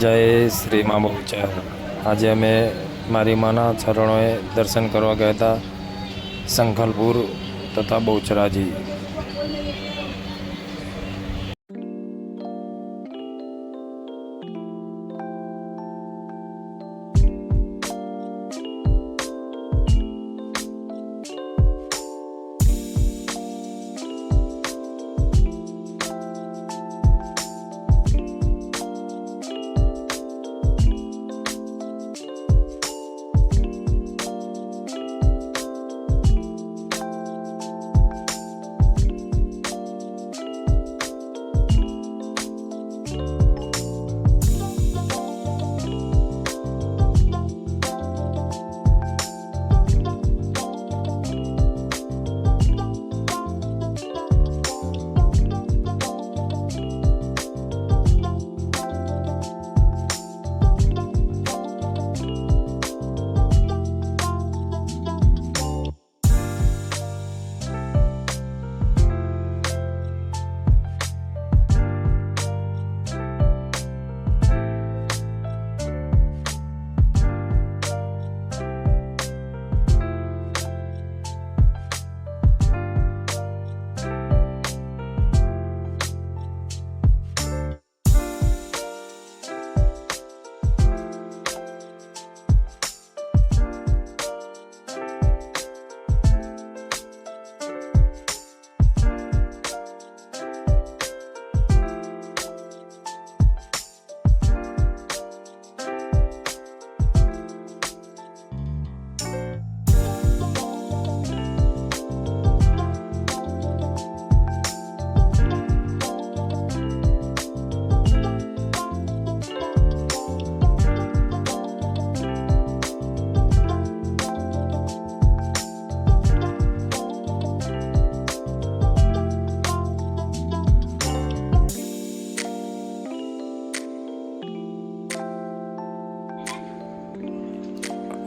જય શ્રી મા બહુચર આજે અમે મારી માના ચરણોએ દર્શન કરવા ગયા હતા શંખલપુર તથા બહુચરાજી.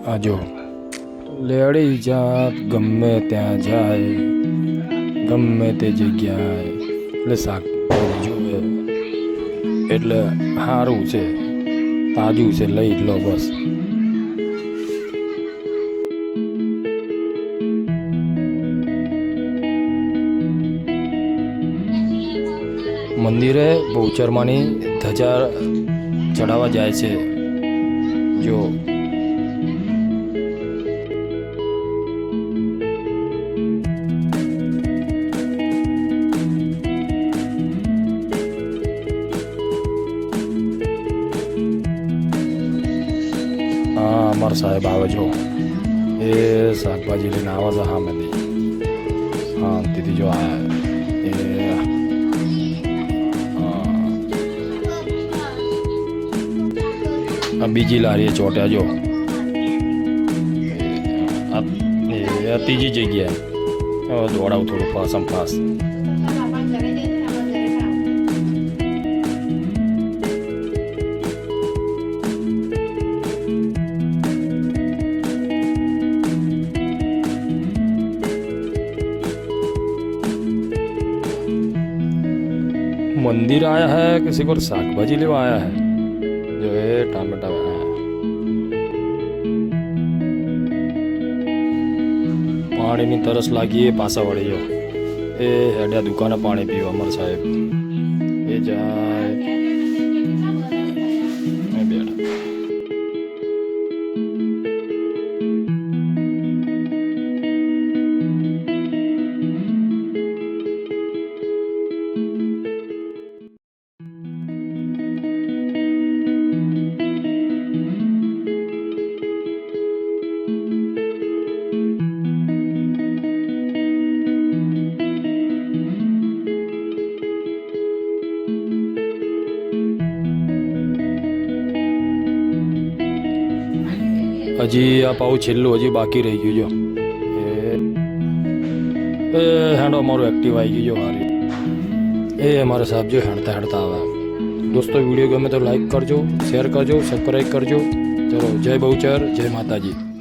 આ જો. લેડી જાત ગમે ત્યાં જાય, ગમે તે જગ્યાએ. એટલે શાકભાજી જોવે એટલે સારું છે. તાજું છે, લઈ લો બસ. મંદિરે બહુચરમાની ધજા ચડાવવા જાય છે. જો અમારા સાહેબ આવે જો. એ શાકભાજી લઈને આવે છે હા શાંતિથી જો આ એ, હા. આ બીજી લારીએ ચોટ્યા જો. ત્રીજી જગ્યાએ. દોડાવ થોડું ફાસમ ફાસ मंदिर आया है किसी को શાકભાજી લેવા આયા है जो है टामेटा आया પાણીની તરસ લાગી એ પાછા વળી ગયો એ હેડ્યા દુકાને પાણી પીવા અમર સાહેબ એ જાય હજી આ પાઉ છેલ્લું હજી બાકી રહી ગયું જો. એ એ હેન્ડો મારું એક્ટિવ આવી ગયું હારી. એ અમારે સાહેબ જો હેડતા હેડતા આવે. દોસ્તો વીડિયો ગમે તો લાઈક કરજો શેર કરજો સબસ્ક્રાઈબ કરજો. ચલો, જય બહુચર, જય માતાજી.